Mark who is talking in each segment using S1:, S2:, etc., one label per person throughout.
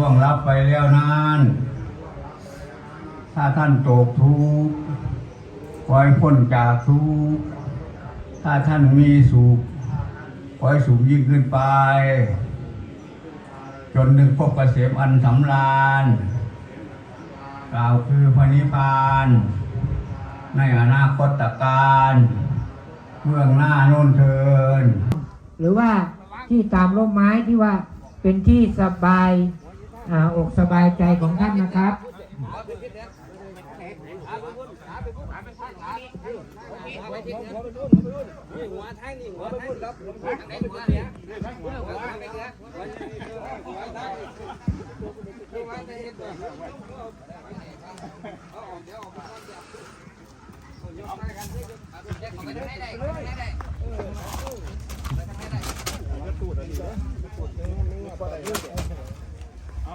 S1: ล่วงลับไปแล้วนั้น ถ้าท่านตกทุกข์ขอให้พ้นจากทุกข์ถ้าท่านมีสุขขอให้สุขยิ่งขึ้นไป จนถึงพบเกษมอันสำราญกล่าวคือพระนิพพาน ในอนาคตการเบื้องหน้าโน้นเทิน
S2: หรือว่าที่ตามร่มไม้ที่ว่าเป็นที่สบาย อ่าอกสบายใจของท่านนะครับ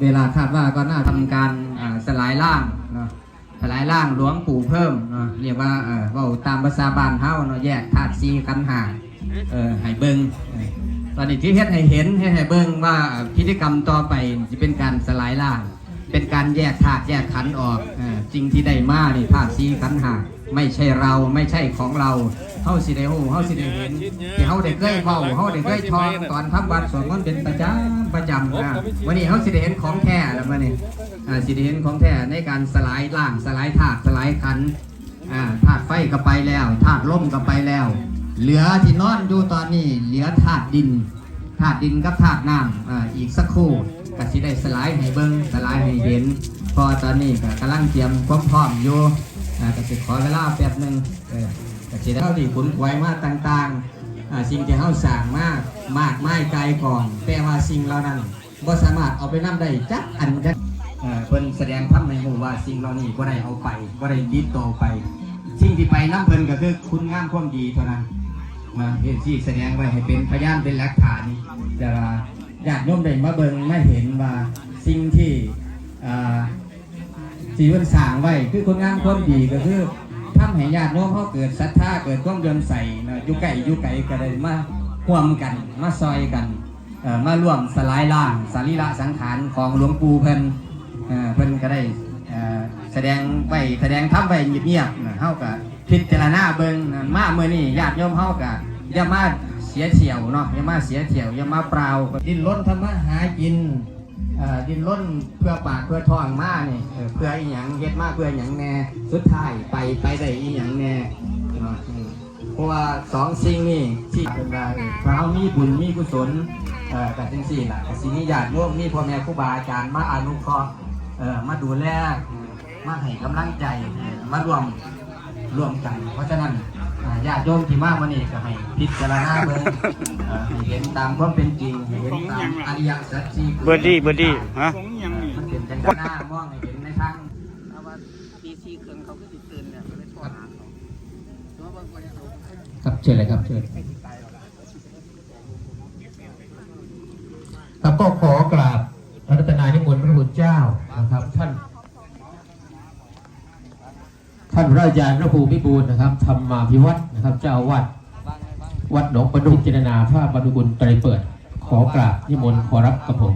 S3: เวลาคาดว่าก็น่าทำการสลายร่างเนาะสลายร่างหลวงปู่เพิ่มเนาะเรียกว่าเออว่าตามภาษาบานเฮาเนาะแยกธาตุสีขันหาเออให้เบิงตอนนี้ที่เฮ็ดให้เห็นให้ให้เบิงว่าพิธีกรรมต่อไปจะเป็นการสลายร่าง เป็นการแยกธาตุแยกขันออกเออจริงที่ได้มานี่ธาตุสีขันหา ไม่ใช่เราไม่ใช่ของเราเฮาสิได้ฮู้เฮาสิได้เห็นที่เฮาได้เคยเว้าเฮาได้เคยทองตอนทำวัดสวดมนต์เป็นประจำประจำนะวันนี้เฮาสิได้เห็นของแท้แล้วมื้อนี้อ่าสิได้เห็นของแท้ในการสลายร่างสลายธาตุสลายขันธ์อ่าธาตุไฟก็ไปแล้วธาตุลมก็ไปแล้ว เหลือที่นอนอยู่ตอนนี้เหลือธาตุดินธาตุดินกับธาตุน้ำอ่าอีกสักครู่ก็สิได้สลายให้เบิ่งสลายให้เห็นพอตอนนี้ก็กำลังเตรียมความพร้อมอยู่ อ่าก็สิขอเวลาแป๊บหนึ่งเออก็สิได้เท่าที่ขุนขวยมาต่างๆอ่าสิ่งที่เฮาสร้างมากมากไม้ไกลก่อน แต่ว่าสิ่งเหล่านั้นบ่สามารถเอาไปนำได้จักอันจักเอ่อเพิ่นแสดงทำในหูว่าสิ่งเหล่านี้บ่ได้เอาไปบ่ได้ยึดโตไป สิ่งที่ไปนํเพิ่นก็คือคุณงามความดีเท่านั้นมาเห็นที่แสดงไว้ให้เป็นพยานเป็นหลักฐานแต่ว่าญาติโยมได้มาเบิ่งมาเห็นว่าสิ่งที่อ่า สีวันสร้างไว้คือคนงามความดีก็คือทำให้ญาติโยมเขาเกิดศรัทธาเกิดความเดิมใสนะอยู่ไก่อยู่ไก่ก็ได้มาร่วมกันมาซอยกันเอ่อมาร่วมสลายล่างสรีระสังขารของหลวงปู่เพิ่นเอ่อเพิ่นก็ได้แสดงไว้แสดงทำไว้เงียบๆนะเฮาก็พิจารณาเบิ่งมาเมื่อนี้ญาติโยมเฮาก็อย่ามาเสียเที่ยวเนาะอย่ามาเสียเที่ยวอย่ามาเปล่าดิ้นรนทำมาหากิน ดิ้นรนเพื่อปากเพื่อท้องมานี่เออเพื่ออีหยังเฮ็ดมาเพื่ออีหยังแน่สุดท้ายไปไปได้อีหยังแน่เพราะว่าสองสิ่งนี้ที่เป็นว่าเออถ้ามีบุญมีกุศลเอ่อกับจังซี่ล่ะก็สิมีญาติโยมมีพ่อแม่ครูบาอาจารย์มาอนุเคราะห์มาดูแลมาให้กำลังใจมาร่วมร่วมกัน เพราะฉะนั้น อ่าญาติโยมที่มากมานี่ก็ให้พิจารณาเบิ่งเอ่อให้เห็นตามความเป็นจริงให้เห็นตามอริยสัจสี่
S4: เบอร์ดี้เบอร์ดี้ฮะ
S3: มันเป็นจังหน้ามองให้เห็นในทางครับเชิญเลยครับเชิญ
S5: ครับก็ขอกราบรัตนานิมนต์พระพุทธเจ้านะครับ ท่าน ท่านพระอาจารย์พระครูพิบูลนะครับธรรมาภิวัตรนะครับ เจ้าวัดวัดหนองประดุกเจรนาพระบรรลุบุญไตรเปิด ขอกราบนิมนต์ขอรับกับผม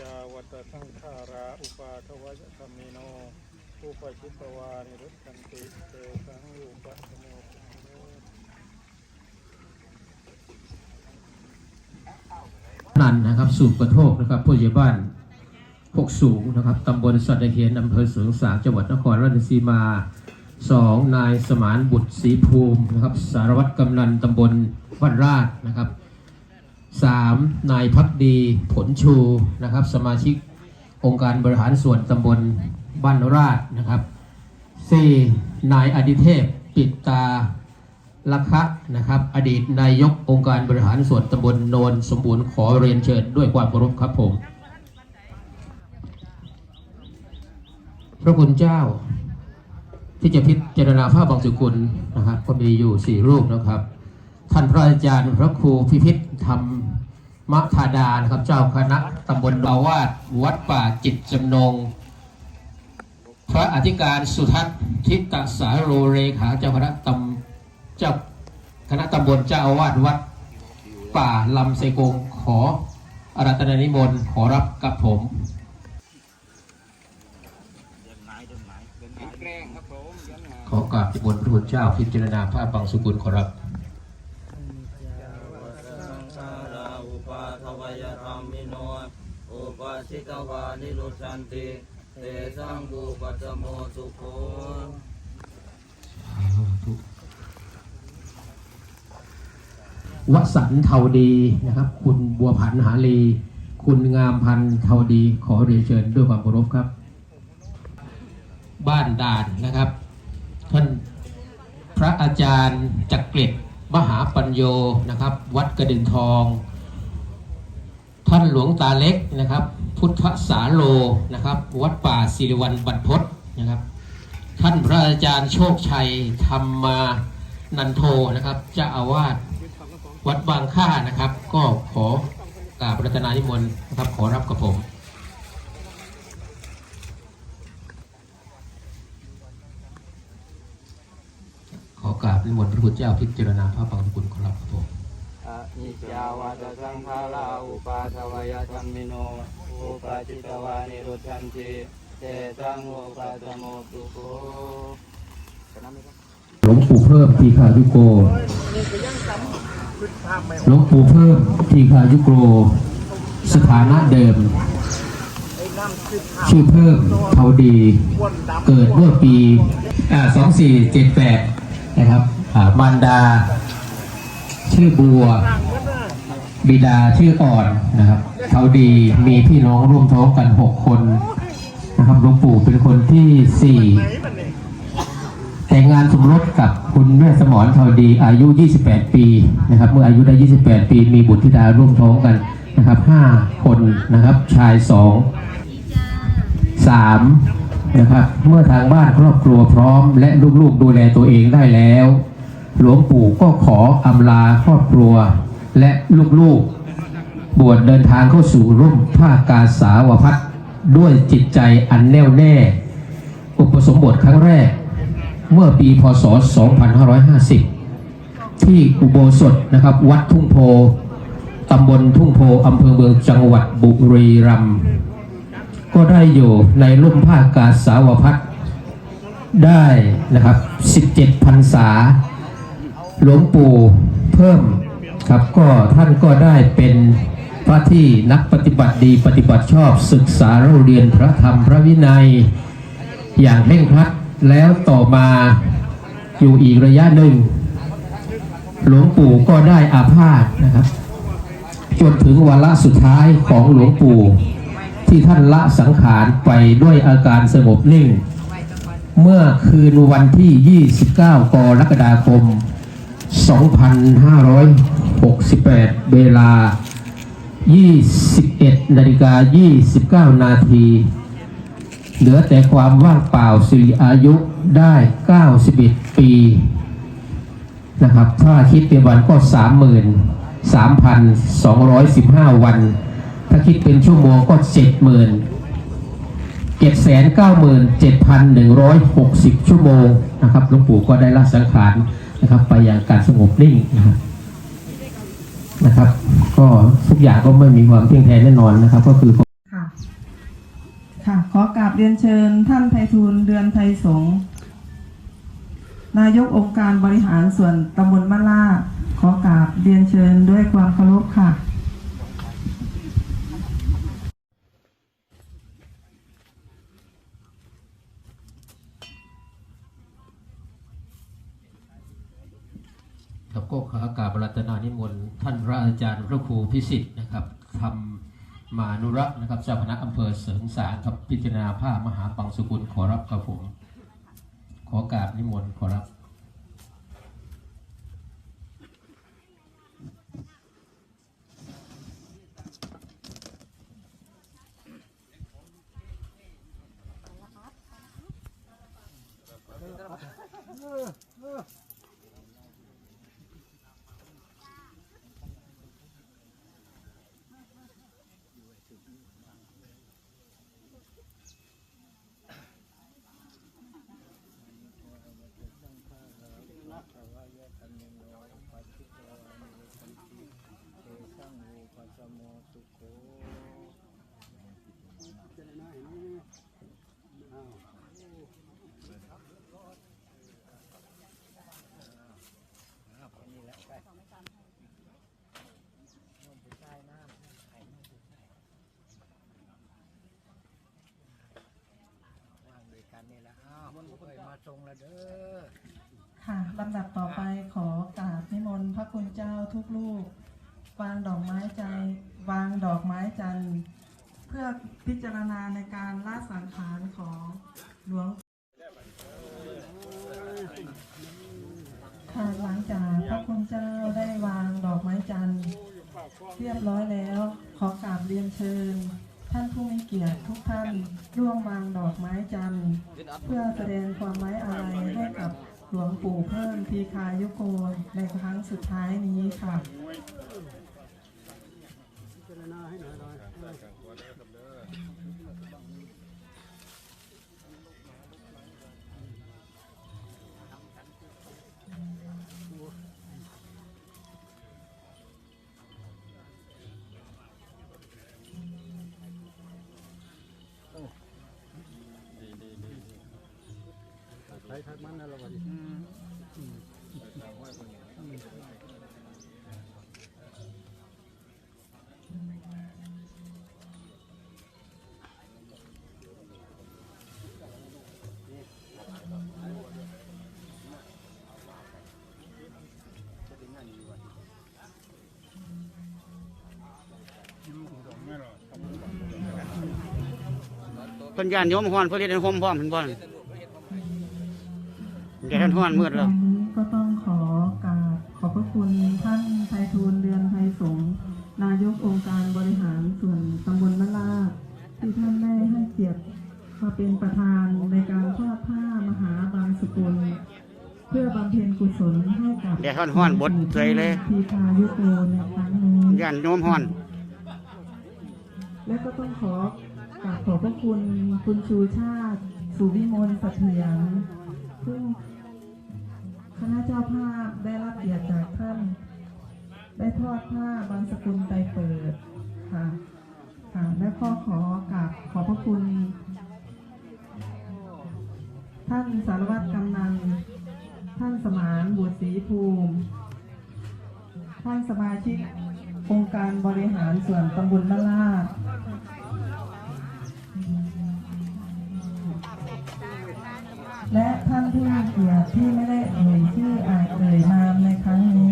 S4: จาวัตสังขาราอุปาทวะธรรมิโน อุปชิตวานิรุตตันติเตสังยุปะสโม
S5: นันนะครับสูบกระโทกนะครับผู้ใหญ่บ้านพกสูงนะครับตำบลสัตหีเขียนอำเภอสริงสางจังหวัดนครราชสีมาสองนายสมานบุตรศรีภูมินะครับสารวัตรกำนันตำบลวัดราชนะครับสามนายพักดีผลชูนะครับสมาชิกองค์การบริหารส่วนตำบล บ้านราชนะครับสี่นายอดิเทพปิดตาลักคะนะครับ อดีตนายกองค์การบริหารส่วนตำบลโนนสมบูรณ์ขอเรียนเชิญด้วยความเคารพครับผม พระคุณเจ้า ที่จะพิจารณาภาพบางสุกุลนะครับก็มีอยู่สี่รูปนะครับ ท่านพระอาจารย์พระครูพิพิธธรรมธาดานะครับ เจ้าคณะตำบลบาวาดวัดป่าจิตจำนง พระอธิการสุทัศน์ทิตสาโรเรขาเจ้าคณะตำเจ้าคณะตำบลเจ้าอาวาสวัด ป่าลำไซกงขออารัตนานิมนต์ขอรับกับผมขอกราบนิมนพระคุณเจ้าพิจารณาภาพบางสุกุลขอรับ
S6: สังฆาราอุปาทวยธรรมิโนอุปสิตวานิรุชันติ เตสังกุปัจโมสุโข
S5: วสันเทาดีนะครับ คุณบัวผันหาลี คุณงามพันเทาดี ขอเรียนเชิญด้วยความเคารพครับ บ้านด่านนะครับ ท่านพระอาจารย์จักริดมหาปัญโยนะครับ วัดกระดึงทอง ท่านหลวงตาเล็กนะครับ พุทธสาโลนะครับ วัดป่าศิริวันบรรพตนะครับ ท่านพระอาจารย์โชคชัยธรรมานันโทนะครับเจ้าอาวาสวัดบางค่านะครับ ก็ขอกราบรัตนานิมนต์นะครับขอรับกับผมขอกราบนิมนต์พระพุทธเจ้าพิจารณาพระบางสกุลขอรับ
S6: นิจจาวัตสังฆาราอุปาทวยธรรมิโน อุปาจิตวานิรุชันติเตสังกุปัจโมสุโข
S5: หลวงปู่เพิ่มทีคายุโกหลวงปู่เพิ่มทีคายุโก สถานะเดิม ชื่อเพิ่มเทาดี เกิดเมื่อปี 2478 นะครับมารดา ชื่อบัว บิดาชื่ออ่อนนะครับเทาดีมีพี่น้องร่วมท้องกัน6คนนะครับหลวงปู่เป็นคนที่4แต่งงานสมรสกับคุณแม่สมรเทาดีอายุ 28 ปีนะครับ เมื่ออายุได้ 28 ปี มีบุตรธิดาร่วมท้องกันนะครับ5คนนะครับ ชาย 2 3นะครับ เมื่อทางบ้านครอบครัวพร้อม และลูกๆดูแลตัวเองได้แล้ว หลวงปู่ก็ขออำลาครอบครัวและลูกๆ บวชเดินทางเข้าสู่ร่มผ้ากาสาวพัดด้วยจิตใจอันแน่วแน่ อุปสมบทครั้งแรก เมื่อปีพศ 2550 ที่อุโบสถนะครับวัดทุ่งโพตำบลทุ่งโพอำเภอเมืองจังหวัดบุรีรัมย์ก็ได้อยู่ในร่มผ้ากาสาวพัดได้นะครับ 17พรรษา หลวงปู่เพิ่มครับก็ท่านก็ได้เป็นพระที่นักปฏิบัติดีปฏิบัติชอบศึกษาเราเรียนพระธรรมพระวินัย อย่างเร่งครัดแล้วต่อมาอยู่อีกระยะหนึ่ง หลวงปู่ก็ได้อาพาธนะครับ จนถึงวาระสุดท้ายของหลวงปู่ ที่ท่านละสังขารไปด้วยอาการสงบนิ่ง เมื่อคืนวันที่ 29 กรกฎาคม 2568 เวลา 21นาฬิกา29 นาที เหลือแต่ความว่างเปล่าสิริอายุได้ 91 ปีนะครับ ถ้าคิดเป็นวันก็ 33,215 วัน ถ้าคิดเป็นชั่วโมงก็ 70,000 797,160 ชั่วโมงนะครับหลวงปู่ก็ได้ละสังขาร นะครับ ไปอย่างการสงบนิ่งนะครับนะครับ ก็ทุกอย่างก็ไม่มีความเพียงแท้แน่นอนนะครับ ก็คือ
S7: ค่ะค่ะ ขอกราบเรียนเชิญท่านไพฑูรย์เดือนไทยสงฆ์นายกองค์การบริหารส่วนตำบลมะล่าขอกราบเรียนเชิญด้วยความเคารพค่ะ
S5: ครับก็ขออากราบรัต นานิมนต์ท่านพระอาจารย์พระครูพิสิทธิ์นะครับทำมานุรักษ์นะครับเจ้าคณะอำเภอเสริงสางครับพิจารณาผ้ามหาปังสุกุลขอรับครับผม ขอกราบนิมนต์ขอรับ
S7: ค่ะลำดับต่อไปขอกราบนิมนต์พระคุณเจ้าทุกลูก วางดอกไม้ใจวางดอกไม้จันทร์เพื่อพิจารณาในการละสังขารของหลวงค่ะหลังจากพระคุณเจ้าได้วางดอกไม้จันทร์เรียบร้อยแล้ว ขอกราบเรียนเชิญ ท่านผู้มีเกียรติทุกท่านร่วมวางดอกไม้จันทร์เพื่อแสดงความไว้อาลัยให้กับหลวงปู่เพิ่มพีคายุโกในครั้งสุดท้ายนี้ค่ะ
S4: ใช้ทักมันนะเราวัน
S8: เพิ่นย่านโยมฮ้อนเพิ่นเฮ็ดให้ห่มพร้อมเพิ่นบ่ นแดดฮ้อนมืดแล้ว
S7: วันนี้ก็ต้องขอกราบขอบพระคุณท่านไพฑูรย์เดือนไพสงฆ์นายกองค์การบริหารส่วนตำบลมะลาที่ท่านได้ให้เกียรติมาเป็นประธานในการทอดผ้ามหาบางสกุล เพื่อบำเพ็ญกุศลให้กับ
S8: แดดฮ้อนบดเฉยเลย
S7: พีคายุโกในครั้งนี้
S8: ย่านโยมฮ้อน
S7: และก็ต้องขอกราบขอบพระคุณคุณชูชาติ สุวิมลเสถียรซึ่ง คณะเจ้าภาพได้รับเกียรติจากท่าน ได้ทอดผ้าบางสกุลไตเปิดค่ะค่ะและก็ขอกราบขอบพระคุณ ท่านสารวัตรกำนัน ท่านสมานบุตรศรีภูมิ ท่านสมาชิกองค์การบริหารส่วนตำบลมะลาด ท่านที่มีเกียรติที่ไม่ได้เอ่ยชื่ออาจเอ่ยนามในครั้งนี้